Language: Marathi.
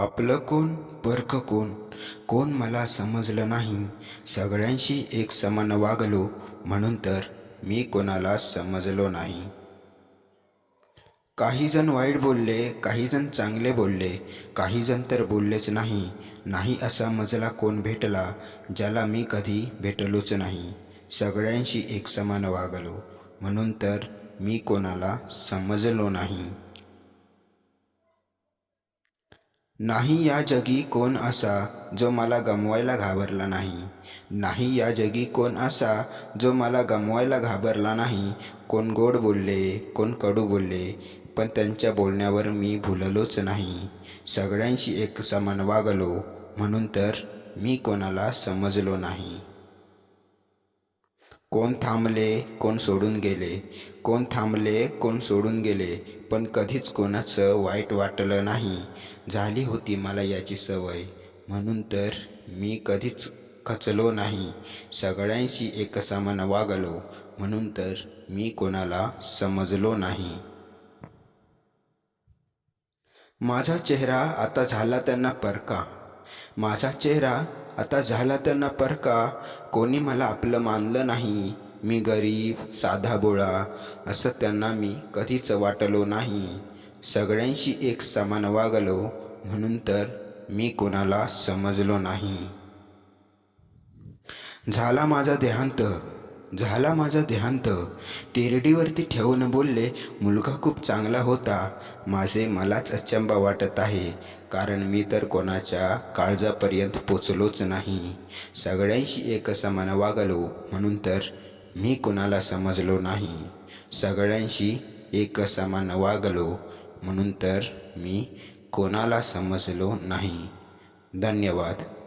आपलं कोण? परख कोण? कोण मला समजलं नाही. सगळ्यांशी एक समान वागलो म्हणून तर मी कोणाला समजलो नाही. काहीजण वाईट बोलले काहीजण चांगले बोलले काहीजण तर बोललेच नाही. नाही असा मजला कोण भेटला ज्याला मी कधी भेटलोच नाही. सगळ्यांशी एक समान वागलो म्हणून तर मी कोणाला समजलो नाही. नाही या जगी कोण असा जो मला गमवायला घाबरला नाही. नाही या जगी कोण असा जो मला गमवायला घाबरला नाही. कोण गोड बोलले कोण कडू बोलले पण त्यांच्या बोलण्यावर मी भुललोच नाही. सगळ्यांशी एक समान वागलो म्हणून तर मी कोणाला समजलो नाही. कोण थांबले कोण सोडून गेले. कोण थांबले कोण सोडून गेले पण कधीच कोणाचं वाईट वाटलं नाही. झाली होती मला याची सवय. म्हणून तर मी कधीच खचलो नाही. सगळ्यांशी एकसमान वागलो. म्हणून तर मी कोणाला समजलो नाही. माझा चेहरा आता झाला त्यांना परका. माझा चेहरा आता झाला त्यांना परका. कोणी मला आपलं मानलं नाही. मी गरीब साधा बोळा. असं त्यांना मी कधीच वाटलो नाही. सगळ्यांशी एक समान वागलो. म्हणून तर मी कोणाला समजलो नाही. झाला माझा देहांत. झाला माझा देहांत. तेरडीवरती ठेवून बोलले मुलगा खूप चांगला होता. माझे मलाच अचंबा वाटत आहे. कारण मी तर कोणाच्या काळजापर्यंत पोचलोच नाही. सगळ्यांशी एक समान वागलो म्हणून तर मी कोणाला समजलो नाही. सगळ्यांशी एक समान वागलो म्हणून तर मी कोणाला समजलो नाही. धन्यवाद.